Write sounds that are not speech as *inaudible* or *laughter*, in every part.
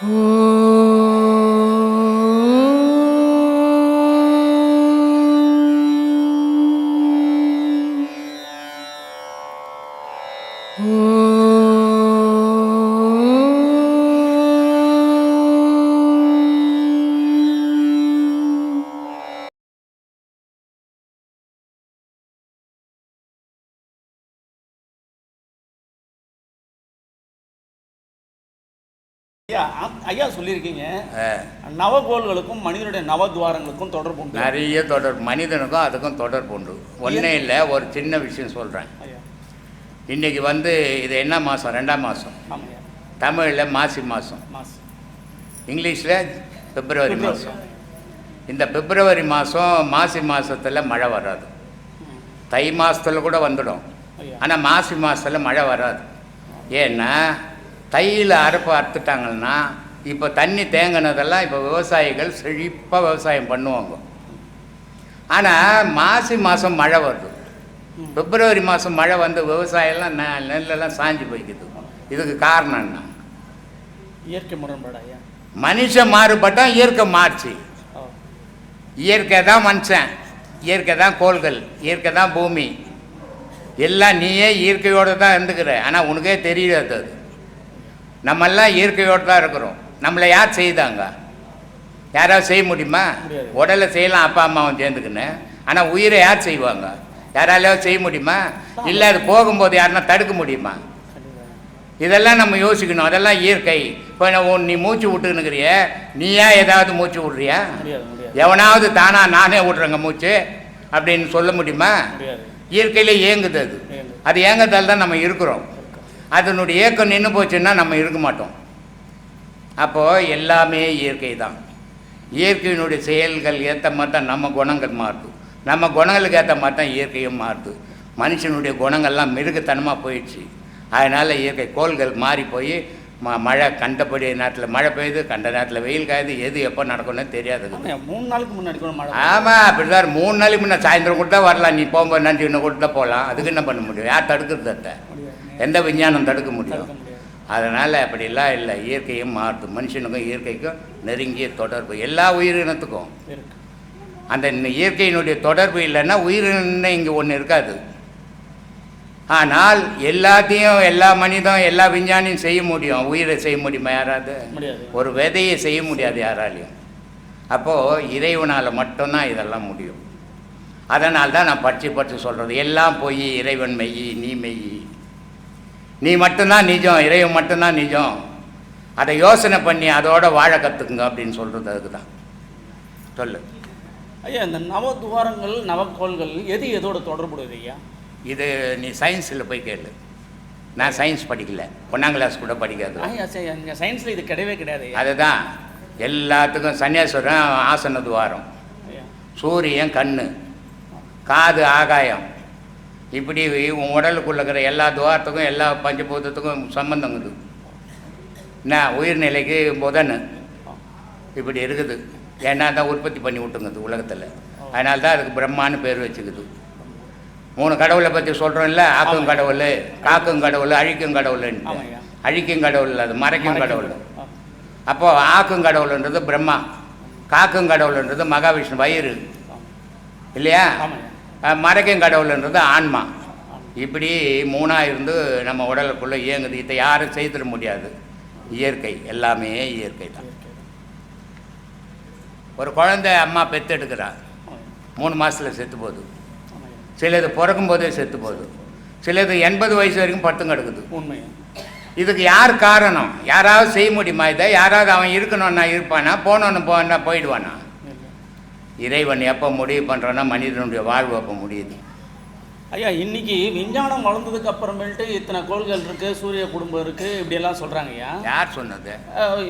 ஐயா சொல்லியிருக்கீங்க. நவகோள்களுக்கும் மனிதனுடைய நவத்வாரங்களுக்கும் தொடர்பு உண்டு. நிறைய தொடர்பு. மனிதனுக்கும் அதுக்கும் தொடர்பு உண்டு. ஒன்றே இல்லை ஒரு சின்ன விஷயம் சொல்கிறேன் இன்றைக்கி வந்து இது என்ன மாதம் ரெண்டாம் மாதம் தமிழில் மாசி மாதம் இங்கிலீஷில் பிப்ரவரி. மாதம் இந்த பிப்ரவரி மாதம் மாசி மாதத்தில் மழை வராது. தை மாதத்தில் கூட வந்துடும். ஆனால் மாசி மாதத்தில் மழை வராது. ஏன்னா தையில் அறுப்பு அறுத்துட்டாங்கன்னா இப்போ தண்ணி தேங்கினதெல்லாம் இப்போ விவசாயிகள் செழிப்பாக விவசாயம் பண்ணுவாங்க. ஆனால் மாசி மாதம் மழை வருது. பிப்ரவரி மாதம் மழை வந்து விவசாயம்லாம் நெ நெல்லெல்லாம் சாஞ்சு போய்க்குது. இதுக்கு காரணம் என்ன? இயற்கை முரண்பாடு மனுஷன் மாறுபட்டால் இயற்கை மாறுச்சு. இயற்கை தான் மனுஷன். இயற்கை தான் கோள்கள். இயற்கை தான் பூமி. எல்லாம் நீயே இயற்கையோடு தான் இருந்துக்கிற. ஆனால் உனக்கே தெரியாது அது. நம்மெல்லாம் இயற்கையோடு தான் இருக்கிறோம். நம்மளை யார் செய்தாங்க? யாராவது செய்ய முடியுமா. உடலை செய்யலாம் அப்பா அம்மாவும் சேர்ந்துக்கின்னு. ஆனால் உயிரை யார் செய்வாங்க? யாராலையாவது செய்ய முடியுமா? இல்லை அது போகும்போது யாருன்னா தடுக்க முடியுமா? இதெல்லாம் நம்ம யோசிக்கணும். அதெல்லாம் இயற்கை. இப்போ நான் உன் நீ மூச்சு விட்டுன்னுக்கிறிய. நீயா ஏதாவது மூச்சு விட்றியா? எவனாவது தானா நானே விட்றேங்க மூச்சு. அப்படின்னு சொல்ல முடியுமா? இயற்கையில இயங்குது அது. அது இயங்குறதால தான் நம்ம இருக்கிறோம். அதனுடைய இயக்கம் நின்று போச்சுன்னா நம்ம இருக்க மாட்டோம். அப்போது எல்லாமே இயற்கை தான் இயற்கையினுடைய செயல்கள் ஏற்ற மாதிரி தான் நம்ம குணங்கள் மாறுது. நம்ம குணங்களுக்கு ஏற்ற மாதிரி தான் இயற்கையும் மாறுது. மனுஷனுடைய குணங்கள்லாம் மிருகத்தனமாக போயிடுச்சு. அதனால் இயற்கை கோள்கள் மாறி போய் ம மழை கண்டபடி நேரத்தில் மழை பெய்யுது கண்ட நேரத்தில் வெயில் காயுது எது எப்போ நடக்கும்னு தெரியாது. மூணு நாளுக்கு முன்னாடி கூட மழை ஆமாம் அப்படி தான் மூணு நாளைக்கு முன்னே சாயந்தரம் கூட தான் வரலாம் நீ போகும்போது நன்றி இன்னும் கூட தான் போகலாம். அதுக்கு என்ன பண்ண முடியும்? யார் தடுக்கிறது எந்த விஞ்ஞானம் தடுக்க முடியும்? அதனால் அப்படிலாம் இல்லை. இயற்கையும் மாறுது. மனுஷனுக்கும் இயற்கைக்கும் நெருங்கிய தொடர்பு. எல்லா உயிரினத்துக்கும். அந்த இயற்கையினுடைய தொடர்பு இல்லைன்னா உயிரினம் இங்கே ஒன்று இருக்காது. ஆனால் எல்லாத்தையும் எல்லா மனிதன் எல்லா விஞ்ஞானியும் செய்ய முடியும். உயிரை செய்ய முடியுமா யாராவது? ஒரு விதையை செய்ய முடியாது யாராலையும். அப்போது இறைவனால் மட்டும்தான் இதெல்லாம் முடியும். அதனால் தான் நான் பற்றி பற்றி சொல்கிறது எல்லாம் போய் இறைவன் மெய் நீ மெய். நீ மட்டும்தான் நிஜம் இறைவன் மட்டும்தான் நிஜம். அதை யோசனை பண்ணி அதோட வாழ கற்றுக்குங்க அப்படின்னு சொல்கிறது அதுக்கு தான் சொல்லு. ஐயா இந்த நவத்வாரங்கள் நவக்கோள்கள் எது எதோட தொடர்புடையது ஐயா? இது நீ சயின்ஸில் போய் கேளு. நான் சயின்ஸ் படிக்கல. ஒன்றாம் கிளாஸ் கூட படிக்காது. சயின்ஸில் இது கிடையவே கிடையாது அதுதான். எல்லாத்துக்கும் சன்னியாசுரம் ஆசன துவாரம். சூரியன் கண்ணு. காது ஆகாயம். இப்படி உன் உடலுக்குள்ள இருக்கிற எல்லா துவாரத்துக்கும் எல்லா பஞ்சபூதத்துக்கும் சம்பந்தம் இருக்குது என்ன உயிர்நிலைக்கு புதன். இப்படி இருக்குது. ஏன்னா தான் உற்பத்தி பண்ணி விட்டுங்குது உலகத்தில். அதனால தான் அதுக்கு பிரம்மான்னு பேர் வச்சுக்குது. மூணு கடவுளை பற்றி சொல்கிறோம்ல ஆக்கும். கடவுள் காக்கும் கடவுள் அழிக்கும் கடவுள்ன்ட்டு. அழிக்கும் கடவுள் அது மறைக்கும் கடவுள். அப்போது ஆக்கும் கடவுள்ன்றது பிரம்மா. காக்கும் கடவுள்ன்றது மகாவிஷ்ணு வயிறு. இல்லையா? மறைக்கும் கடவுள்ன்றது ஆன்மா. இப்படி மூணாக இருந்து நம்ம உடலுக்குள்ளே இயங்குது. இதை யாரும் செய்திட முடியாது. இயற்கை. எல்லாமே இயற்கை தான். ஒரு குழந்தை அம்மா ஆமாய்யா. மூணு மாதத்தில் செத்து போகுது. சிலது பிறக்கும் போதே செத்து போகுது. சிலது எண்பது வயசு வரைக்கும் படுத்தும் கிடக்குது. உண்மையா இதுக்கு யார் காரணம்? யாராவது செய்ய முடியுமா இதை? யாராவது அவன் இருக்கணும்னா இருப்பானா? போனோன்னு போனா போயிடுவானா. இறைவன் எப்போ முடிவு பண்ணுறான்னா மனிதனுடைய வாழ்வு அப்போ முடியுது. ஐயா இன்னைக்கு விஞ்ஞானம் வளர்ந்ததுக்கு அப்புறமேட்டு இத்தனை கோள்கள் இருக்கு சூரிய குடும்பம் இருக்கு இப்படி எல்லாம் சொல்றாங்க ஐயா. யார் சொன்னது?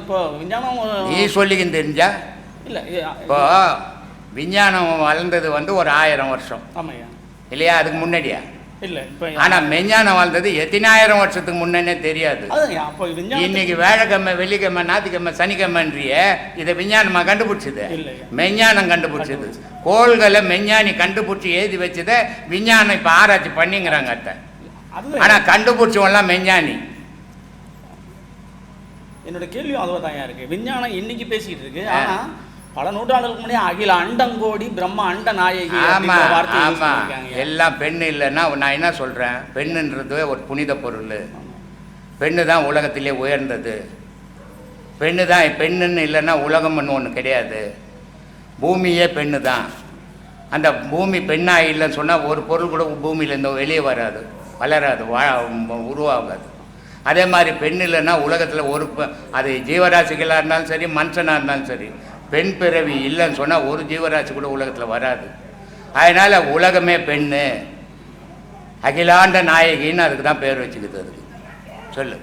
இப்போ விஞ்ஞானம் நீ சொல்லிக்கின்னு தெரிஞ்சா? இல்லை இப்போ விஞ்ஞானம் வளர்ந்தது வந்து ஒரு ஆயிரம் வருஷம். ஆமாய்யா இல்லையா? அதுக்கு முன்னாடியா? இல்லை இப்போ ஆனால் மெஞ்ஞானம் வளர்ந்தது எத்தனாயிரம் வருஷத்துக்கு முன்னே தெரியாது. அப்போ இன்னைக்கு வேலைக்கிழமை வெள்ளிக்கிழமை ஞாயிற்றுக்கிழமை சனிக்கிழமைன்றிய இதை விஞ்ஞானமா கண்டுபிடிச்சது. மெஞ்ஞானம் கண்டுபிடிச்சது. கோள்களை மெஞ்ஞானி கண்டுபிடிச்சி எழுதி வச்சதை விஞ்ஞானம் இப்போ ஆராய்ச்சி பண்ணிங்கிறாங்க அத்தை. ஆனால் கண்டுபிடிச்சவன்லாம் மெஞ்ஞானி. என்னோட கேள்வியும் அதுவாக தான் இருக்கு? விஞ்ஞானம் இன்னைக்கு பேசிக்கிட்டு இருக்கு. ஆனா பல நூற்றாண்டுகளுக்கு முன்னாடி அகில அண்டங்கோடி பிரம்ம அண்ட நாயகி ஆமா அப்படிங்கிற வார்த்தையை use ஆமா. பண்ணிருக்காங்க. எல்லாம் பெண் இல்லைன்னா நான் என்ன சொல்றேன்? பெண்ணுன்றது ஒரு புனித பொருள். பெண்ணு தான் உலகத்திலே உயர்ந்தது. பெண்ணு தான் பெண்ணுன்னு இல்லைன்னா உலகம்னு ஒன்று கிடையாது. பூமியே பெண்ணு தான். அந்த பூமி பெண்ணாக இல்லைன்னு சொன்னால் ஒரு பொருள் கூட பூமியிலேருந்து வெளியே வராது வளராது வா உருவாகாது. அதே மாதிரி பெண் இல்லைன்னா உலகத்தில் ஒரு அது ஜீவராசிகளாக இருந்தாலும் சரி மனுஷனாக இருந்தாலும் சரி பெண் பிறவி இல்லைன்னு சொன்னால் ஒரு ஜீவராசி கூட உலகத்தில் வராது. அதனால் உலகமே பெண்ணு. அகிலாண்ட நாயகின்னு அதுக்கு தான் பேர் வச்சுக்குது அதுக்கு சொல்லு.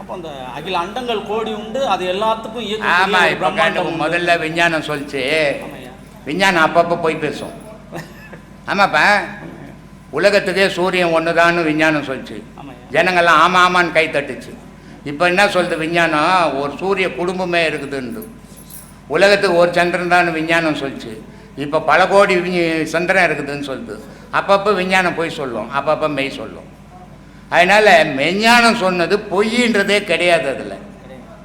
அப்போ அந்த அகில அண்டங்கள் கோடி உண்டு அது எல்லாத்துக்கும் ஆமாம் இப்போ. முதல்ல விஞ்ஞானம் சொல்லிச்சு. விஞ்ஞானம் அப்பப்போ போய் பேசும். ஆமாப்பா. உலகத்துக்கே சூரியன் ஒன்று தான் விஞ்ஞானம் சொல்லிச்சு. ஜனங்கள்லாம் ஆமா ஆமான்னு கை தட்டுச்சு. இப்போ என்ன சொல்லுது விஞ்ஞானம்? ஒரு சூரிய குடும்பமே இருக்குதுன்னு உலகத்துக்கு ஒரு சந்திரன் தான் விஞ்ஞானம் சொல்லிச்சு. இப்போ பல கோடி சந்திரன் இருக்குதுன்னு சொல்லுது அப்பப்போ விஞ்ஞானம் பொய் சொல்லும் அப்பப்போ மெய் சொல்லும். அதனால் மெஞ்ஞானம் சொன்னது பொய்ன்றதே கிடையாது அதில்.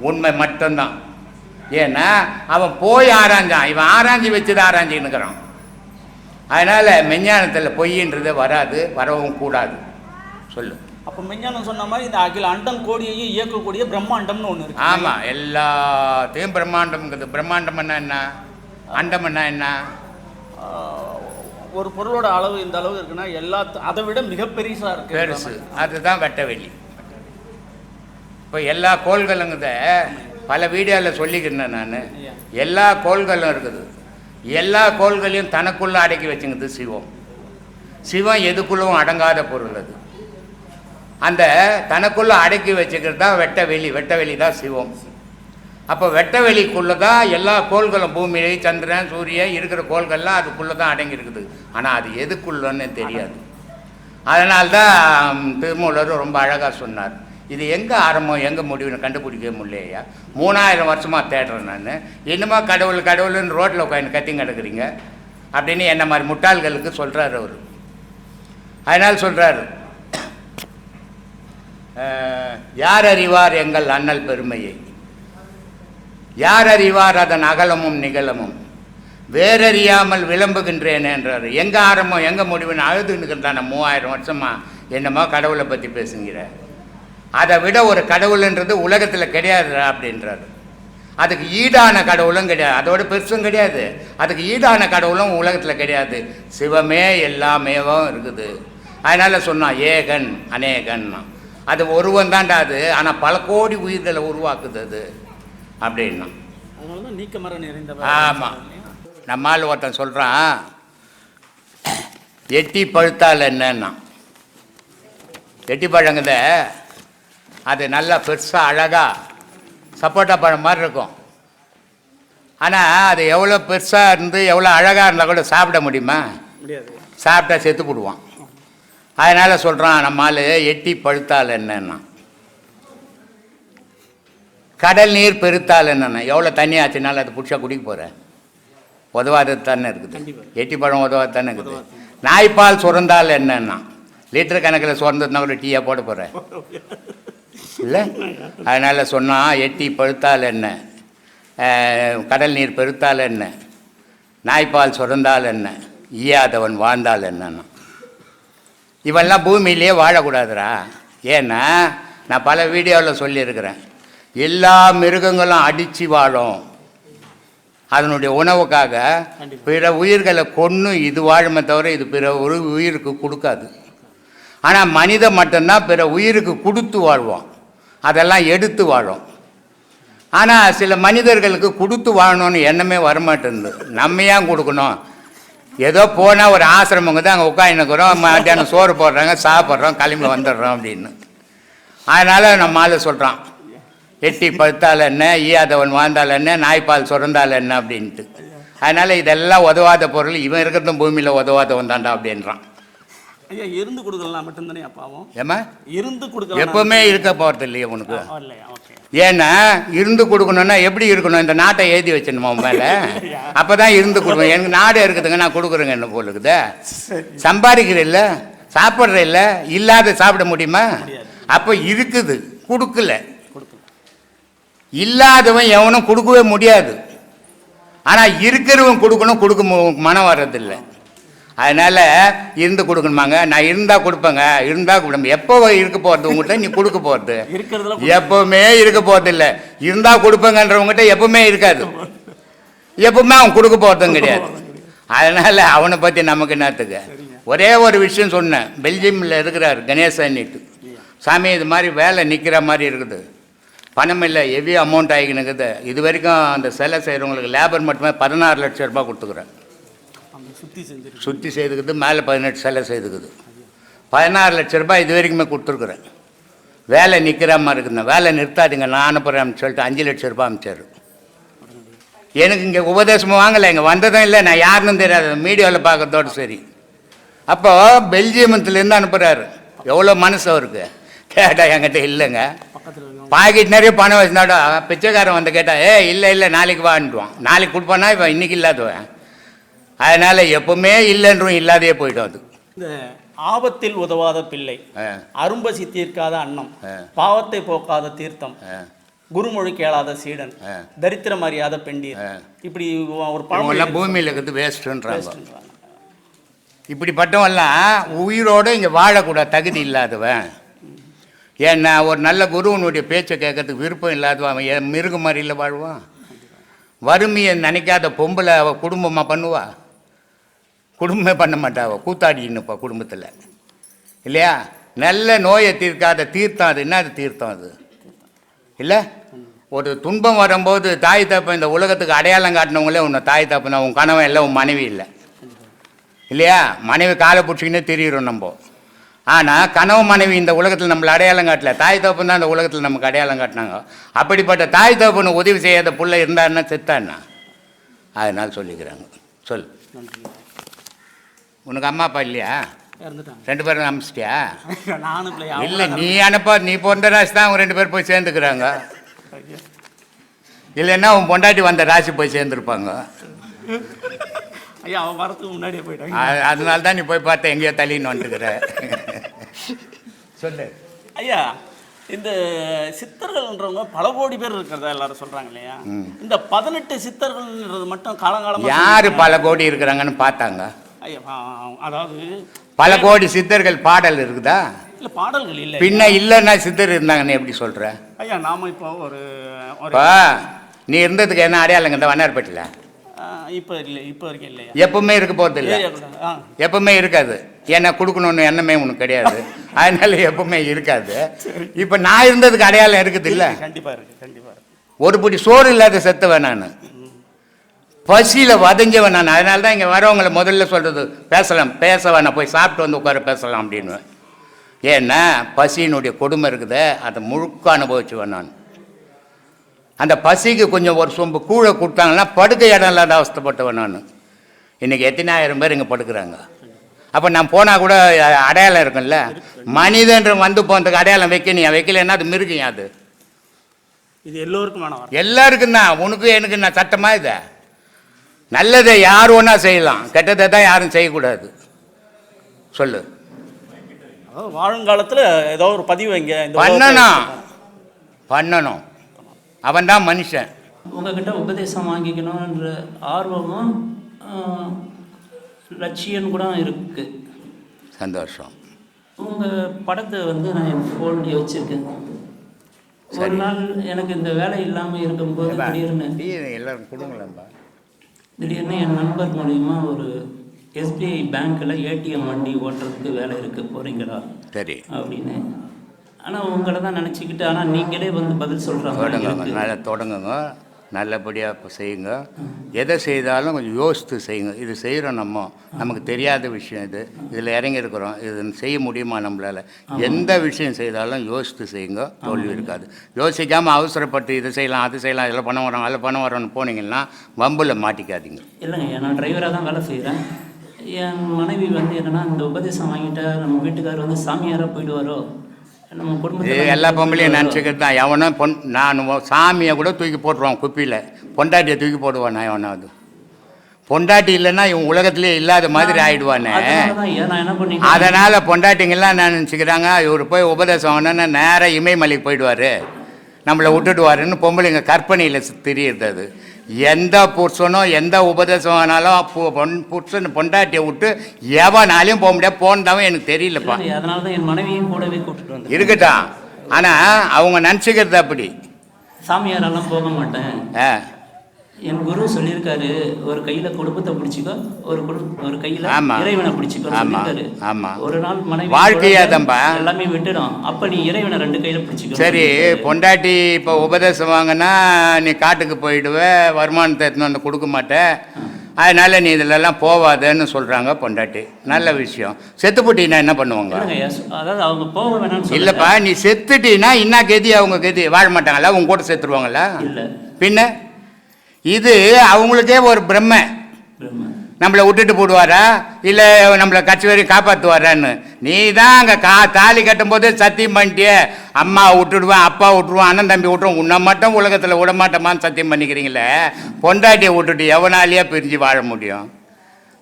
உண்மை மட்டும்தான். ஏன்னா அவன் போய் ஆராய்ஞ்சான் இவன் ஆராய்ஞ்சி வச்சுதான் ஆராய்ஞ்சின்னுக்கிறான் அதனால் மெஞ்ஞானத்தில் பொய்ன்றதே வராது வரவும் கூடாது. சொல்லு. அப்போ விஞ்ஞானம் சொன்ன மாதிரி இந்த அகில அண்டம் கோடியையும் இயக்கக்கூடிய பிரம்மாண்டம்னு ஒண்ணு இருக்கு. ஆமாம் எல்லாத்தையும் பிரம்மாண்டம்ங்கிறது. பிரம்மாண்டம்னா என்ன? அண்டம்னா என்ன? ஆஹ், ஒரு பொருளோட அளவு இந்த அளவு இருக்குன்னா எல்லா அதை விட மிக பெருசா இருக்கு. பெருசு. அதுதான் வெட்டவெளி. இப்போ எல்லா கோள்களுங்குத பல வீடியோவில் சொல்லிக்கிறேன் நான். எல்லா கோள்களும் இருக்குது. எல்லா கோள்களையும் தனக்குள்ள அடக்கி வச்சுங்குது சிவம். சிவம் எதுக்குள்ளும் அடங்காத பொருள் அது. அந்த தனக்குள்ள அடக்கி வச்சுக்கிறது தான் வெட்ட வெளி வெட்ட வெளி தான் சிவம். அப்போ வெட்ட வெளிக்குள்ளே தான் எல்லா கோள்களும் பூமியை சந்திரன் சூரியன் இருக்கிற கோள்கள்லாம் அதுக்குள்ளே தான் அடங்கியிருக்குது. ஆனால் அது எதுக்குள்ளன்னு தெரியாது. அதனால்தான் திருமூலர் ரொம்ப அழகாக சொன்னார். இது எங்கே ஆரம்பம் எங்கே முடிவுன்னு கண்டுபிடிக்க முடியலையா மூணாயிரம் வருஷமாக தேடுறேன் நான். என்னமோ கடவுள் கடவுள்னு ரோட்டில் உட்காந்து கத்தி கிடக்குறீங்க. அப்படின்னு என்ன மாதிரி முட்டாள்களுக்கு சொல்கிறார் அவர். அதனால் சொல்கிறாரு யார் அறிவார் எங்கள் அண்ணல் பெருமையை? யார் அறிவார் அதன் அகலமும் நிகழமும்? வேறறியாமல் விளம்புகின்றேன் என்றார். எங்கே ஆரம்பம் எங்கே முடிவுன்னு அழுதுன்னுக்கிறதான மூவாயிரம் வருஷமா என்னமோ கடவுளை பற்றி பேசுங்கிற. அதை விட ஒரு கடவுள்ன்றது உலகத்தில் கிடையாது அப்படின்றார். அதுக்கு ஈடான கடவுளும் கிடையாது. அதோட பெருசும் கிடையாது. அதுக்கு ஈடான கடவுளும் உலகத்தில் கிடையாது. சிவமே எல்லாமேவும் இருக்குது. அதனால் சொன்னான் ஏகன் அநேகன்னா. அது ஒருவன் தான்டா அது. ஆனால் பல கோடி உயிர்களை உருவாக்குது அது. அப்படின்னா. ஆமாம் நம்மால் ஒருத்தன் சொல்கிறான் எட்டி பழுத்தால் என்னன்னா. எட்டி பழங்குத அது நல்லா பெருசாக அழகாக சப்போட்டா பழம் மாதிரி இருக்கும். ஆனால் அது எவ்வளோ பெருசாக இருந்து எவ்வளோ அழகாக இருந்தால் கூட சாப்பிட முடியுமா? முடியாது. சாப்பிட்டா செத்து போடுவான். அதனால் சொல்கிறான் நம்மால் எட்டி பழுத்தால் என்னன்னா? கடல் நீர் பெருத்தால் என்னென்ன? எவ்வளோ தண்ணி ஆச்சுனாலும் அது பிடிச்சா குடிக்க போகிறேன் உதவாதது தானே இருக்குது. எட்டி பழம் உதவாது தானே இருக்குது. நாய்ப்பால் சுரந்தால் என்னன்னா? லிட்டர் கணக்கில் சுரந்ததுனா கூட டீயாக போட போகிறேன் இல்லை? அதனால் சொன்னால் எட்டி பழுத்தால் என்ன? கடல் நீர் பெருத்தால் என்ன? நாய்ப்பால் சுரந்தால் என்ன? ஈயாதவன் வாழ்ந்தால் என்னன்னா? இவெல்லாம் பூமியிலே வாழக்கூடாதுடா. ஏன்னா நான் பல வீடியோவில் சொல்லியிருக்கிறேன். எல்லா மிருகங்களும் அடித்து வாழும். அதனுடைய உணவுக்காக. பிற உயிர்களை கொன்று இது வாழுமே தவிர இது பிற ஒரு உயிருக்கு கொடுக்காது. ஆனால் மனிதன் மட்டும்தான் பிற உயிருக்கு கொடுத்து வாழ்வோம். அதெல்லாம் எடுத்து வாழும். ஆனால் சில மனிதர்களுக்கு கொடுத்து வாழணும்னு எண்ணமே வரமாட்டேங்குது. நம்ம ஏன் கொடுக்கணும்? ஏதோ போனால் ஒரு ஆசிரமங்க தான் அங்கே உட்காந்துக்கிறோம் மத்தியானம் சோறு போடுறாங்க சாப்பிட்றோம் கிளம்பி வந்துடுறோம் அப்படின்னு. அதனால் நம்ம ஆளு சொல்கிறான் எட்டி பழுத்தால் என்ன ஈயாதவன் வாழ்ந்தால் என்ன நாய்ப்பால் சுரந்தால் என்ன அப்படின்ட்டு. அதனால் இதெல்லாம் உதவாத பொருள் இவன் இருக்கிறதும் பூமியில் உதவாதவன் தான்டா அப்படின்றான். ஐயா இருந்து கொடுக்கலாம் மட்டும்தானே அப்பாவும் ஏம்மா? இருந்து கொடுக்கலாம் எப்பவுமே இருக்க போகிறது இல்லையே? உனக்கு ஏன்னா இருந்து கொடுக்கணும்னா எப்படி இருக்கணும்? இந்த நாட்டை எழுதி வச்சிடணுமா மேலே? *laughs* அப்போ தான் இருந்து கொடுக்கணும். எனக்கு நாடு இருக்குதுங்க நான் கொடுக்குறேங்க என்ன போல இருக்குதே சம்பாதிக்கிற இல்லை சாப்பிட்ற இல்லை இல்லாத சாப்பிட முடியுமா. அப்போ இருக்குது கொடுக்கல. இல்லாதவன் எவனும் கொடுக்கவே முடியாது. ஆனால் இருக்கிறவன் கொடுக்கணும் கொடுக்க மனம் வர்றதில்லை. அதனால் இருந்து கொடுக்கணுமாங்க. நான் இருந்தால் கொடுப்பேங்க. இருந்தால் கொடுப்பேன். எப்போ இருக்க போகிறது உங்கள்கிட்ட நீ கொடுக்க போகிறது எப்பவுமே இருக்க போறதில்ல இருந்தா கொடுப்பேங்கன்றவங்ககிட்ட எப்பவுமே இருக்காது. எப்பவுமே அவன் கொடுக்க போறதும் கிடையாது. அதனால அவனை பத்தி நமக்கு என்னத்துக்கு? ஒரே ஒரு விஷயம் சொன்னேன். பெல்ஜியமில் இருக்கிறார் கணேசன்னிட்டு சாமி இது மாதிரி வேலை நிற்கிற மாதிரி இருக்குது. பணம் இல்லை ஹெவி அமௌண்ட் ஆகிக்கினுக்குது. இது வரைக்கும் அந்த சிலை செய்கிறவங்களுக்கு லேபர் மட்டுமே பதினாறு லட்சம் ரூபாய் கொடுத்துக்குறேன். சுற்றி செய்துக்குது மேலே பதினெட்டு சிலை செய்துக்குது. பதினாறு லட்ச ரூபாய் இது வரைக்குமே கொடுத்துருக்குறேன். வேலை நிற்கிற மாதிரி இருக்குங்க வேலை நிறுத்தாதீங்க நான் அனுப்புகிறேன்னு சொல்லிட்டு அஞ்சு லட்ச ரூபாய் அனுப்பிச்சாரு எனக்கு இங்கே உபதேசமும் வாங்கலை. இங்கே வந்ததும் இல்லை நான் யாருன்னு தெரியாது. மீடியாவில் பார்க்கறதோட சரி. அப்போ பெல்ஜியமத்துலேருந்து அனுப்புகிறாரு எவ்வளோ மனசு அவருக்கு. கேட்டால் என்கிட்ட இல்லைங்க. பாக்கெட் நிறைய பணம் வச்சுனாடா பிச்சைக்காரன் வந்து கேட்டா ஏ இல்லை இல்லை நாளைக்கு வான்ட்டுவான். நாளைக்கு கொடுப்பானா? இவன் இன்னைக்கு இல்லாதவன். அதனால எப்பவுமே இல்லைன்றும் இல்லாதையே போயிடும் அது இந்த ஆபத்தில் உதவாத பிள்ளை அரும்பசி தீர்க்காத அன்னம். பாவத்தை போக்காத தீர்த்தம். குருமொழி கேளாத சீடன். தரித்திரம் அறியாத பெண்டீர். இப்படி ஒரு இருக்கு. பூமியில் இருக்கிறது வேஸ்ட்டுன்றாங்க பேசுறாங்க. இப்படிப்பட்டவன்லாம் உயிரோடு இங்கே வாழக்கூடாது தகுதி இல்லாதவன் ஏன்னா ஒரு நல்ல குருவனுடைய பேச்சை கேட்கறதுக்கு விருப்பம் இல்லாதவன் அவன் மிருக மாதிரியில் வாழ்வான் வறுமையை நினைக்காத பொம்பளை அவள் குடும்பமாக பண்ணுவா குடும்பமே பண்ண மாட்டாவோ அவள் கூத்தாடின்னுப்பா குடும்பத்தில். இல்லையா? நல்ல நோயை தீர்க்காத தீர்த்தம் அது. என்ன அது தீர்த்தம் அது? இல்லை? ஒரு துன்பம் வரும்போது தாய் தப்பன் இந்த உலகத்துக்கு அடையாளம் காட்டினவங்களே உன்னை தாய் தப்பன் உன் கணவன் இல்லை உன் மனைவி இல்லை. இல்லையா? மனைவி காலை பிடிச்சிக்கினே தெரியிறோம் நம்ம. ஆனால் கனவு மனைவி இந்த உலகத்தில் நம்மளை அடையாளம் காட்டல. தாய் தகப்பன் தான் இந்த உலகத்தில் நமக்கு அடையாளம் காட்டினாங்க. அப்படிப்பட்ட தாய் தப்புன்னு உதவி செய்யாத பிள்ளை இருந்தாருன்னா செத்தான்னா அதனால் சொல்லிக்கிறாங்க. சொல் நன்றி. உனக்கு அம்மா அப்பா இல்லையா? ரெண்டு பேரும் அனுப்பிச்சிட்டியா? *laughs* நானும் இல்லை நீ அனுப்பா நீ பிறந்த ராசி தான் அவங்க ரெண்டு பேர் போய் சேர்ந்துக்கிறாங்க. இல்லைன்னா உன் பொண்டாட்டி வந்த ராசி போய் சேர்ந்துருப்பாங்க. ஐயா அவன் வரதுக்கு முன்னாடியே போயிட்டாங்க. அதனால தான் நீ போய் பார்த்த எங்கேயோ தள்ளின்னு வந்துட்டுக்கிற சொல்லு. ஐயா இந்த சித்தர்கள்ன்றவங்க பல கோடி பேர் இருக்கிறதா எல்லாரும் சொல்றாங்க இல்லையா? இந்த பதினெட்டு சித்தர்கள்ன்றது மட்டும் காலங்காலமா யார் பல கோடி இருக்கிறாங்கன்னு பார்த்தாங்க? அதாவது பல கோடி சித்தர்கள் பாடல் இருக்குதா? இல்ல பாடல்கள் இல்லை. பின்ன இல்லைன்னா சித்தர் இருந்தாங்கன்னு எப்படி சொல்ற? ஐயா நாம இப்போ ஒரு இப்போ நீ இருந்ததுக்கு என்ன அடையாளங்க இந்த வண்ணார்பேட்டில் இப்போ இல்லை இப்போ வரைக்கும் இல்லையா? எப்பவுமே இருக்க போகிறது இல்லை. எப்பவுமே இருக்காது. ஏன்னா கொடுக்கணும்னு எண்ணமே உனக்கு கிடையாது. அதனால எப்பவுமே இருக்காது. இப்போ நான் இருந்ததுக்கு அடையாளம் இருக்குது இல்லை? கண்டிப்பா இருக்கு கண்டிப்பா இருக்கு. ஒரு பிடி சோறு இல்லாத செத்தவன் நான். பசியில் வதஞ்சவன் நான். அதனால தான் இங்கே வரவங்களை முதல்ல சொல்கிறது பேசலாம் பேச வேணாம் போய் சாப்பிட்டு வந்து உட்கார பேசலாம் அப்படின்னு. ஏன்னா பசியினுடைய கொடுமை இருக்குதே அதை முழுக்க அனுபவிச்சுவேன் நான். அந்த பசிக்கு கொஞ்சம் ஒரு சொம்பு கூழை கொடுத்தாங்கன்னா படுக்க இடம் இல்லாத அவஸ்தைப்பட்டவன் நான். இன்றைக்கி எத்தனாயிரம் பேர் இங்கே படுக்கிறாங்க. அப்போ நான் போனால் கூட அடையாளம் இருக்கும்ல. மனிதன்ற வந்து போனதுக்கு அடையாளம் வைக்கணும். வைக்கலைன்னா அது மிருகம் அது இது எல்லோருக்கும் எல்லாருக்கும் தான். உனக்கு எனக்கு நான் சட்டமா இதை? நல்லதை யார் ஒன்றா செய்யலாம் கெட்டதை தான் யாரும் செய்யக்கூடாது. சொல்லு. வாழுங்காலத்துல ஏதோ ஒரு பதிவு இந்த பண்ணணும். பண்ணணும். அவன் தான் மனுஷன். உங்ககிட்ட உபதேசம் வாங்கிக்கணுன்ற ஆர்வமும் ஆஹ், லட்சியம் கூட இருக்கு. சந்தோஷம். உங்கள் படத்தை வந்து நான் என் ஃபோன்லேயே வச்சுருக்கேன். ஒரு சரி. நாள் எனக்கு இந்த வேலை இல்லாமல் இருக்கும்போது எல்லாரும் கொடுங்களேன்பா திடீர்னு என் நண்பர் மூலிமா ஒரு எஸ்பிஐ பேங்க்கில் ஏடிஎம் வண்டி ஓட்டுறதுக்கு வேலை இருக்குது போகிறீங்களா சரி. அப்படின்னு. ஆனால் உங்களை தான் நினச்சிக்கிட்டு ஆனால் நீங்களே வந்து பதில் சொல்கிறாங்க தொடங்குங்க. நல்லபடியாக இப்போ செய்யுங்க. எதை செய்தாலும் கொஞ்சம் யோசித்து செய்யுங்க. இது செய்கிறோம் நம்ம. நமக்கு தெரியாத விஷயம் இது. இதில் இறங்கி இருக்கிறோம் இது செய்ய முடியுமா நம்மளால்? எந்த விஷயம் செய்தாலும் யோசித்து செய்யுங்க. தோல்வி இருக்காது. யோசிக்காமல் அவசரப்பட்டு இது செய்யலாம் அது செய்யலாம் இதில் பணம் வரோம் அதில் பணம் வரோம்னு போனீங்கன்னா வம்பில் மாட்டிக்காதீங்க. இல்லைங்க நான் டிரைவராக தான் வேலை செய்கிறேன் என் மனைவி வந்து என்னன்னா இந்த உபதேசம் வாங்கிட்டா நம்ம வீட்டுக்காரர் வந்து சாமியாராக போயிடுவாரோ? நம்ம குடும்பத்தில் எல்லா பொம்பளையும் நினச்சிக்கிட்டு தான். எவனும் பொன் நான் சாமியை கூட தூக்கி போட்டுருவான் குப்பியில். பொண்டாட்டியை தூக்கி போடுவான் நான் எவனாவது பொண்டாட்டி இல்லைன்னா இவன் உலகத்திலே இல்லாத மாதிரி ஆயிடுவானே. அதனால நான் பொண்டாட்டிங்கெல்லாம் என்ன நினச்சிக்கிறாங்க? இவர் போய் உபதேசம் வாங்கினா நேராக இமயமலைக்கு போயிடுவார். நம்மளை விட்டுடுவாருன்னு பொம்பளைங்க கற்பனையில் தெரியுது அது. எந்த புருஷனோ எந்த உபதேசம் ஆனாலும் பொன் புருஷன் பொண்டாட்டியை விட்டு எவனாலையும் போக முடியாது. போனதாவும் எனக்கு தெரியலப்பா. அதனால தான் என் மனைவியும் கூடவே வந்தேன். இருக்கட்டும். ஆனால் அவங்க நினச்சிக்கிறது அப்படி. சாமியாரெல்லாம் போக மாட்டேன். என் குரு சொல்லியிருக்காரு ஒரு கையில குடும்பத்தை பிடிச்சிக்கோ ஒரு ஒரு கையில. இறைவனை பிடிச்சிக்கோ சொல்லியிருக்காரு. ஆமா. ஒரு நாள் மனைவி வாழ்க்கையே அதான்பா. எல்லாமே விட்டுடும். அப்ப நீ இறைவனை ரெண்டு கையில பிடிச்சிக்கோ. சரி பொண்டாட்டி இப்போ உபதேசம் வாங்கினா நீ காட்டுக்கு போயிடுவ வருமானத்தை எடுத்துன்னு வந்து கொடுக்க மாட்ட. அதனால நீ இதிலெல்லாம் போவாதன்னு சொல்கிறாங்க பொண்டாட்டி. நல்ல விஷயம். செத்து போட்டீங்கன்னா என்ன பண்ணுவாங்க. அதாவது அவங்க போக சொல்லல. இல்லைப்பா நீ செத்துட்டீன்னா என்ன கதி அவங்க கதி? வாழ மாட்டாங்களா? உங்க கூட செத்துருவாங்களா இல்ல. பின்ன? இது அவங்களுக்கே ஒரு பிரம்மை. நம்மளை விட்டுட்டு போடுவாரா? இல்லை நம்மளை கட்சி வரையும் காப்பாற்றுவாரான்னு நீ தான் அங்கே கா தாலி கட்டும்போது சத்தியம் பண்ணிட்டியே. அம்மா விட்டுடுவேன் அப்பா விட்டுருவான் அண்ணன் தம்பி விட்டுருவோம் உன்னை மட்டும் உலகத்தில் விட மாட்டோமான்னு சத்தியம் பண்ணிக்கிறீங்களே? பொண்டாட்டியை விட்டுட்டு எவனாலேயே பிரிஞ்சு வாழ முடியும்?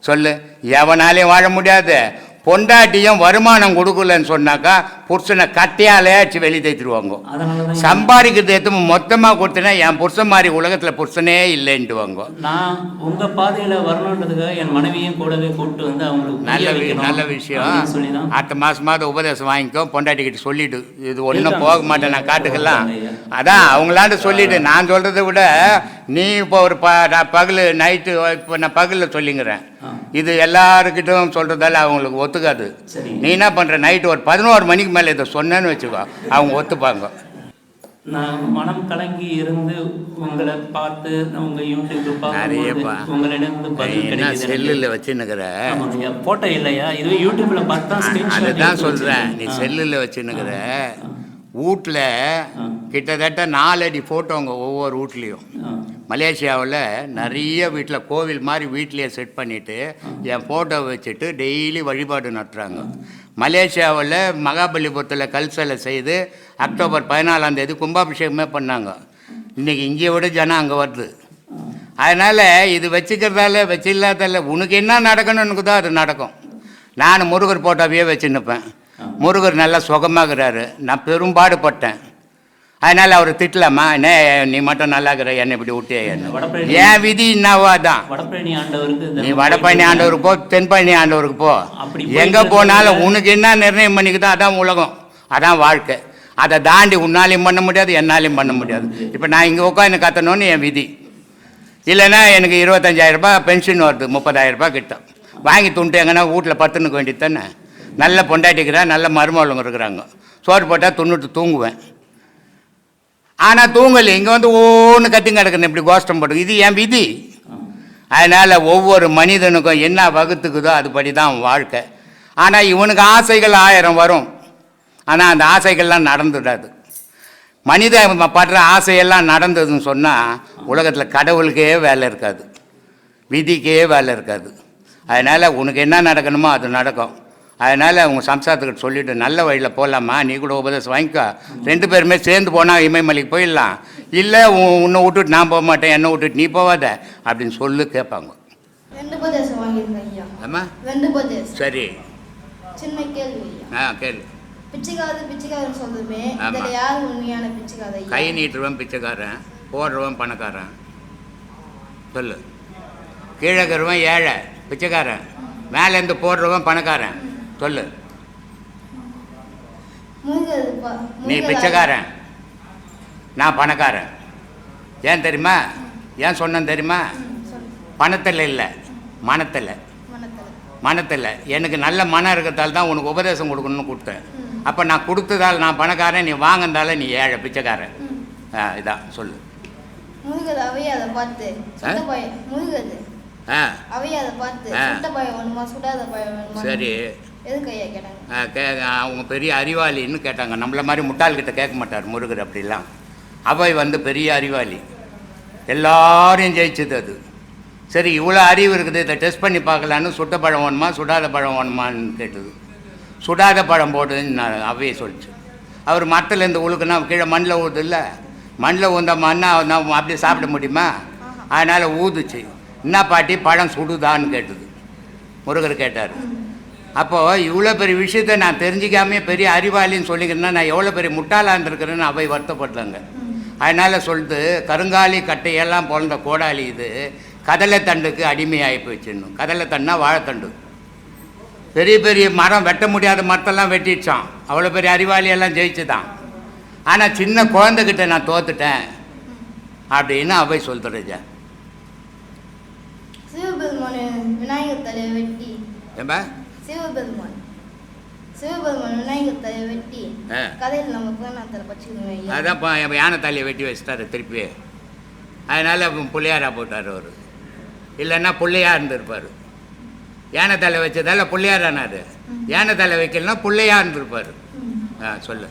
சொல்லு. எவனாலையும் வாழ முடியாது. பொண்டாட்டியும் வருமானம் கொடுக்கலன்னு சொன்னாக்கா புருஷனை கட்டையாலே அடிச்சு வெளியே தான் சம்பாதிக்கிறது எதுவும் மொத்தமாக கொடுத்தனா என் புருஷன் மாதிரி உலகத்தில் புருஷனே இல்லைன்ட்டுவாங்க நான் உங்க பாதையில வரணுன்றதுக்காக என் மனைவியும் கூடவே கூப்பிட்டு வந்து அவங்களுக்கு நல்ல நல்ல விஷயம். அடுத்த மாசமாவது உபதேசம் வாங்கிக்கோ பொண்டாட்டிக்கிட்ட சொல்லிடு. இது ஒன்றும். போக மாட்டேன் நான் காட்டுக்கெல்லாம் ஐயா. அதான் அவங்களாண்ட சொல்லிடு. நான் சொல்றதை விட நீ இப்போ ஒரு ப நான் பகல் நைட்டு இப்போ நான் பகலில் சொல்லிங்கிறேன். இது எல்லாருக்கிட்டும் சொல்றதால அவங்களுக்கு ஒத்துக்காது. நீ என்ன பண்ற? நைட்டு ஒரு பதினோரு மணிக்கு மேலே இதை சொன்னேன்னு வச்சுக்கோ அவங்க ஒத்துப்பாங்க. நான் மனம் கலங்கி இருந்து உங்களை பார்த்து உங்க யூடியூப் நிறையப்பா. உங்களிடம். செல்லில் வச்சுன்னுக்கிற? போட்டோ இல்லையா? இது யூடியூப்ல பார்த்து அதுதான் சொல்கிறேன் நீ செல்லில் வச்சுன்னுக்கிற வீட்டில் கிட்டத்தட்ட நாலடி ஃபோட்டோங்க ஒவ்வொரு வீட்லேயும். மலேசியாவில் நிறைய வீட்டில் கோவில் மாதிரி வீட்லேயே செட் பண்ணிவிட்டு என் ஃபோட்டோ வச்சுட்டு டெய்லி வழிபாடு நடத்துகிறாங்க மலேசியாவில் மகாபலிபுரத்தில் கல்சலை செய்து அக்டோபர் பதினாலாம் தேதி கும்பாபிஷேகமே பண்ணாங்க. இன்றைக்கி இங்கே விட ஜனம் அங்கே வருது. அதனால் இது வச்சுக்கிறதால வச்சில்லாதால உனக்கு என்ன நடக்கணும்னுக்குதோ அது நடக்கும். நான் முருகர் போட்டோவையே வச்சு நிற்பேன் முருகர் நல்லா சுகமாகிறாரு. நான் பெரும்பாடுபட்டேன். அதனால் அவர் திட்டலாமா என்ன நீ மட்டும் நல்லா இருக்கிற என்னை? இப்படி விட்டே. என் விதி என்னவோ அதான். நீ வடபழனி ஆண்டவருக்கு போ தென்பழனி ஆண்டவருக்கு போ. அப்படி எங்கே போனாலும் உனக்கு என்ன நிர்ணயம் பண்ணிக்குதோ அதான் உலகம். அதான் வாழ்க்கை. அதை தாண்டி உன்னாலையும் பண்ண முடியாது என்னாலையும் பண்ண முடியாது. இப்போ நான் இங்கே உட்காந்து கத்தணும்னு என் விதி. இல்லைன்னா எனக்கு இருபத்தஞ்சாயிரம் ரூபாய் பென்ஷன் வருது முப்பதாயிரம் ரூபாய் கிட்ட. வாங்கி துண்டு எங்கன்னா வீட்டில் பத்துனுக்க வேண்டியது தானே. நல்ல பொண்டாட்டிக்கிறேன் நல்ல மருமகளுங்க இருக்கிறாங்க. சோறு போட்டால் துண்ணுட்டு தூங்குவேன். ஆனால் தூங்கலை. இங்கே வந்து ஒன்று கத்திங்க கிடக்கணும் இப்படி கோஷ்டம் போட்டு. இது என் விதி. அதனால் ஒவ்வொரு மனிதனுக்கும் என்ன வகுத்துக்குதோ அதுபடி தான் வாழ்க்கை. ஆனால் இவனுக்கு ஆசைகள் ஆயிரம் வரும். ஆனால் அந்த ஆசைகள்லாம் நடந்துடாது. மனிதன் படுற ஆசையெல்லாம் நடந்ததுன்னு சொன்னால் உலகத்தில் கடவுளுக்கே வேலை இருக்காது. விதிக்கே வேலை இருக்காது. அதனால் உனக்கு என்ன நடக்கணுமோ அது நடக்கும். அதனால் உங்கள் சம்சாரத்துக்கிட்ட சொல்லிவிட்டு நல்ல வழியில் போகலாமா நீ கூட உபதேசம் வாங்கிக்கோ. ரெண்டு பேருமே சேர்ந்து போனால் இமயமலைக்கு போயிடலாம். இல்லை உன்னை விட்டுட்டு நான் போக மாட்டேன் என்னை விட்டுட்டு நீ போவாத. அப்படின்னு சொல்லு கேட்பாங்க. சரி. சின்ன கேள்வி ஆ கேளு. பிச்சைக்காது பிச்சைக்காதுன்னு சொல்றதுமே ஆமா. இதுல யாரு உண்மையான பிச்சைக்காது ஐயா. கை நீட்டுறவன் பிச்சைக்காரன் போடுறவன் பணக்காரன். சொல்லு. கீழே இருக்கிறவன் ஏழை பிச்சைக்காரன். மேலேருந்து போடுறவன் பணக்காரன். சொல்லு. நீ பிச்சைக்காரன். நான் பணக்காரன். ஏன் தெரியுமா? ஏன் சொன்னேன் தெரியுமா. பணத்தில் இல்லை மனத்தில். மனத்துல. எனக்கு நல்ல மனம் இருக்கிறதால தான் உனக்கு உபதேசம் கொடுக்கணும்னு கொடுத்தேன். அப்போ நான் கொடுத்ததால் நான் பணக்காரன் நீ வாங்கினதால நீ ஏழை பிச்சைக்காரன். ஆ இதான் சொல்லு. சரி. கே அவங்க பெரிய அறிவாளின்னு கேட்டாங்க. நம்மள மாதிரி முட்டாள்கிட்ட கேட்க மாட்டார் முருகர் அப்படிலாம். அவை வந்து பெரிய அறிவாளி. எல்லாரையும் ஜெயிச்சது அது. சரி இவ்வளோ அறிவு இருக்குது இதை டெஸ்ட் பண்ணி பார்க்கலான்னு சுட்ட பழம் வேணுமா சுடாத பழம் வேணுமான்னு கேட்டது. சுடாத பழம் போடுதுன்னு நான் அவையை சொல்லிச்சு. அவர் மரத்துலேருந்து உழுக்குன்னா கீழே மண்ணில் ஊது இல்லை மண்ணில் ஊந்த மண்ணா அப்படியே சாப்பிட முடியுமா? அதனால் ஊதுச்சு. என்ன பாட்டி பழம் சுடுதான்னு கேட்டது. முருகர் கேட்டார். அப்போது இவ்வளோ பெரிய விஷயத்த நான் தெரிஞ்சிக்காமே பெரிய அறிவாளின்னு சொல்லிக்கிறேன்னா நான் எவ்வளோ பெரிய முட்டாளாக இருந்திருக்கிறேன்னு அவை வருத்தப்பட்டாங்க அதனால் சொல்லிட்டு கருங்காலி கட்டையெல்லாம் பிறந்த கோடாலி இது. கதலை தண்டுக்கு அடிமையாகி போச்சுன்னு கதலை தண்டுனா வாழைத்தண்டு. பெரிய பெரிய மரம் வெட்ட முடியாத மரத்தெல்லாம் வெட்டிடுச்சான் அவ்வளோ பெரிய அறிவாளி எல்லாம் ஜெயிச்சுதான். ஆனால் சின்ன குழந்தைகிட்ட நான் தோத்துட்டேன் அப்படின்னு அவை சொல்லுறஜா சிவபெருமான் விநாயகர் தலையை வெட்டி ஏம்பா சிவபெருமான். சிவபெருமான் விநாயகர் தலையை வெட்டி. கதையில் நம்ம பச்சுக்கணும் யானை தலையை வெட்டி வச்சிட்டாரு திருப்பி. அதனால் பிள்ளையாரா போட்டார் அவர். இல்லைன்னா பிள்ளையா இருந்திருப்பார். யானை தலை வச்சதால பிள்ளையாரானாரு. யானை தலை வைக்கலன்னா பிள்ளையா இருந்திருப்பார். ஆ சொல்லு.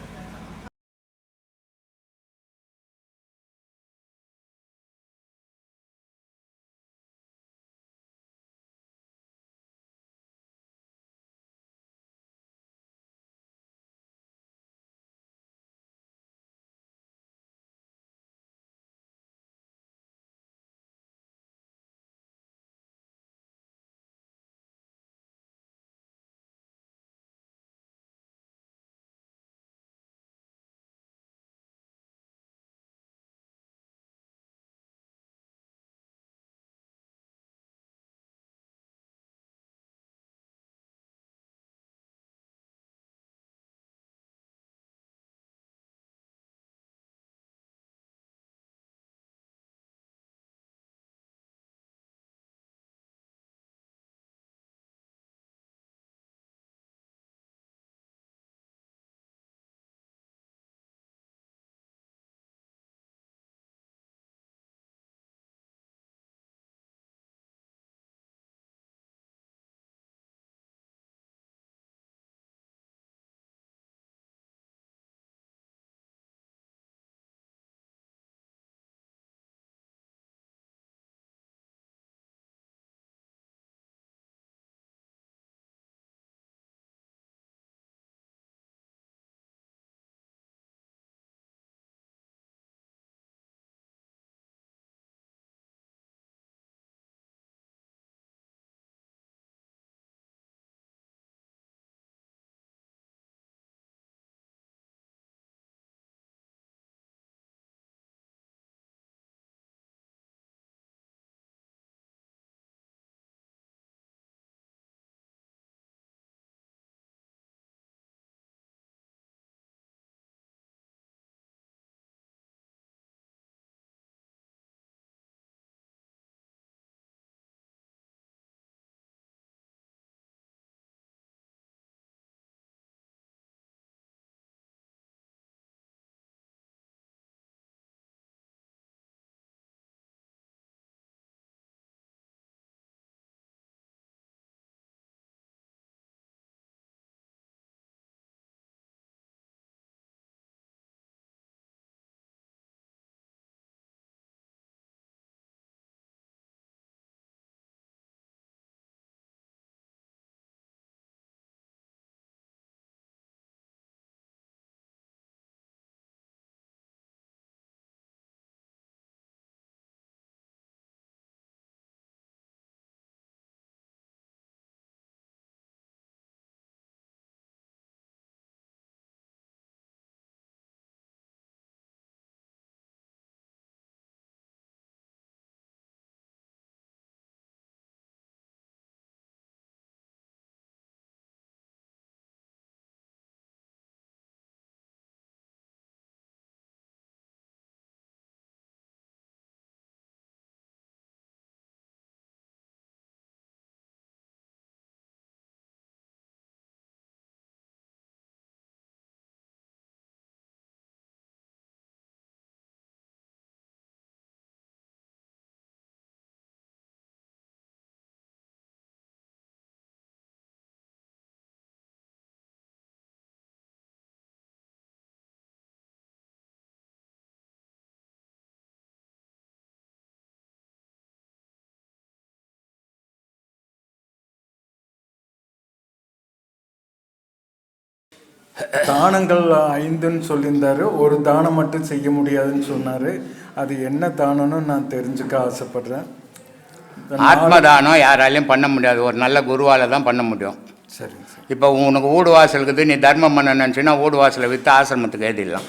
தானங்கள் ஐந்துன்னு சொல்லியிருந்தாரு. ஒரு தானம் மட்டும் செய்ய முடியாதுன்னு சொன்னாரு. அது என்ன தானம்னு நான் தெரிஞ்சுக்க ஆசைப்படுறேன். ஆத்மதானம் யாராலையும் பண்ண முடியாது. ஒரு நல்ல குருவால தான் பண்ண முடியும். சார். இப்போ உனக்கு வீடு வாசல் இருக்குது. நீ தர்மம் பண்ண நினச்சின்னா வீடு வாசலை விற்று ஆசிரமத்துக்கு எழுதிடலாம்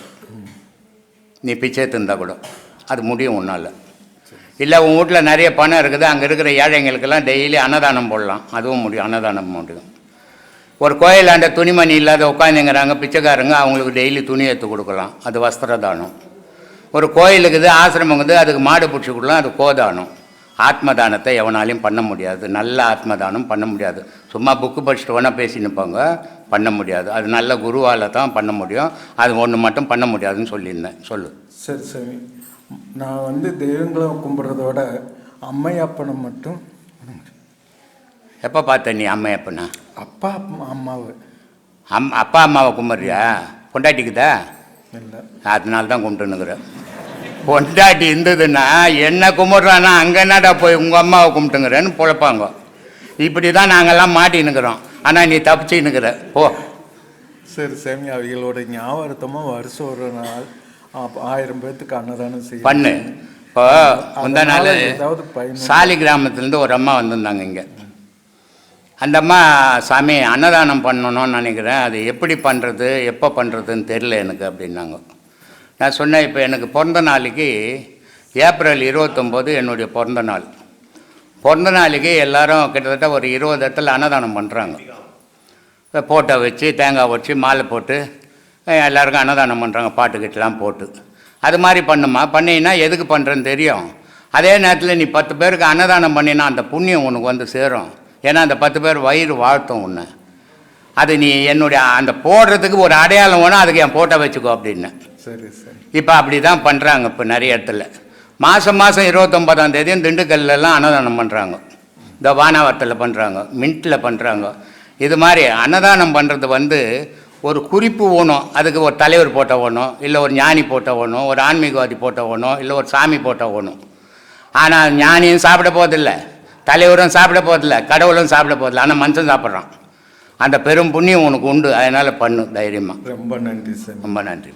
நீ பிச்சை எடுத்திருந்தா கூட. அது முடியும் உன்னால். இல்லை உன் வீட்டில் நிறைய பணம் இருக்குது. அங்கே இருக்கிற ஏழைங்களுக்கெல்லாம் டெய்லி அன்னதானம் போடலாம். அதுவும் முடியும். அன்னதானம் முடியும். ஒரு கோயிலாண்ட துணிமணி இல்லாத உட்காந்துங்கிறாங்க பிச்சைக்காரங்க அவங்களுக்கு டெய்லி துணி எடுத்து கொடுக்கலாம். அது வஸ்திர தானம் ஒரு கோயிலுக்குது ஆசிரமங்குது அதுக்கு மாடு பிடிச்சி கொடுக்கலாம் அது கோதானம். ஆத்ம தானத்தை எவனாலையும் பண்ண முடியாது. நல்ல ஆத்ம தானம் பண்ண முடியாது. சும்மா புக்கு படிச்சுட்டு வேணால் பேசினுப்பாங்க பண்ண முடியாது. அது நல்ல குருவால் தான் பண்ண முடியும். அது ஒன்று மட்டும் பண்ண முடியாதுன்னு சொல்லியிருந்தேன். சொல்லு. சரி சரி. நான் வந்து தெய்வங்களை கும்பிட்றதோட அம்மையப்பனை மட்டும் எப்போ பார்த்த நீ அம்மையப்பனா? அப்பா அம்மா அம்மாவை. அம் அப்பா அம்மாவை கும்பிட்றியா? பொண்டாட்டிக்குதா? இல்லை. அதனால தான் கும்பிட்டுனுக்குறேன் பொண்டாட்டி இருந்ததுன்னா என்ன கும்பிட்றானா அங்கே என்னடா போய் உங்கள் அம்மாவை கும்பிட்டுங்கிறேன்னு பொழப்பாங்க. இப்படி தான் நாங்கள்லாம் மாட்டின்னுக்குறோம். ஆனால் நீ தப்பிச்சுன்னுக்குற. போ. சரி சாமி அவைகளோட ஞாபகத்தமாக வருஷம் ஒரு நாள் ஆயிரம் பேர்த்துக்கு அன்னதானம் செய்ய பண்ணு. இப்போ முந்தா நாள் சாலி கிராமத்துலேருந்து ஒரு அம்மா வந்திருந்தாங்க இங்கே. அந்த அம்மா சாமி அன்னதானம் பண்ணணும்னு நினைக்கிறேன். அது எப்படி பண்ணுறது எப்போ பண்ணுறதுன்னு தெரில எனக்கு அப்படின்னாங்க. நான் சொன்னேன் இப்போ எனக்கு பிறந்த நாளைக்கு ஏப்ரல் இருபத்தொம்போது என்னுடைய பிறந்த நாள். பிறந்த நாளைக்கு எல்லாரும் கிட்டத்தட்ட ஒரு இருபது இடத்துல அன்னதானம் பண்ணுறாங்க போட்டோ வச்சு தேங்காய் வச்சு மாலை போட்டு எல்லாருக்கும் அன்னதானம் பண்ணுறாங்க பாட்டுக்கிட்டலாம் போட்டு. அது மாதிரி பண்ணுமா பண்ணினா எதுக்கு பண்ணுறேன்னு தெரியும். அதே நேரத்தில் நீ பத்து பேருக்கு அன்னதானம் பண்ணினா அந்த புண்ணியம் உனக்கு வந்து சேரும். ஏன்னா அந்த பத்து பேர் வயிறு வாழ்த்தும் உன்னை. அது நீ என்னுடைய அந்த போடுறதுக்கு ஒரு அடையாளம் வேணும் அதுக்கு என் போட்டோ வச்சுக்கோ அப்படின்னு. சரி சரி. இப்போ அப்படி தான் பண்ணுறாங்க இப்போ நிறைய இடத்துல. மாதம் மாதம் இருபத்தொம்பதாம் தேதியும் திண்டுக்கல்லாம் அன்னதானம் பண்ணுறாங்க இந்த வானாவரத்தில் பண்ணுறாங்க மின்ட்டில் பண்ணுறாங்க இது மாதிரி அன்னதானம் பண்ணுறது வந்து ஒரு குறிப்பு வேணும். அதுக்கு ஒரு தலைவர் போட்டோ வேணும் இல்லை ஒரு ஞானி போட்டோ வேணும் ஒரு ஆன்மீகவாதி போட்டோ வேணும் இல்லை ஒரு சாமி போட்டோ வேணும். ஆனால் ஞானியும் சாப்பிட போதில்ல தலைவரும் சாப்பிட போதில்ல கடவுளும் சாப்பிட போதில்ல ஆனால் மனுஷன் சாப்பிட்றான். அந்த பெரும் புண்ணியம் உனக்கு உண்டு. அதனால் பண்ணு தைரியமாக ரொம்ப நன்றி சாமி. ரொம்ப நன்றி.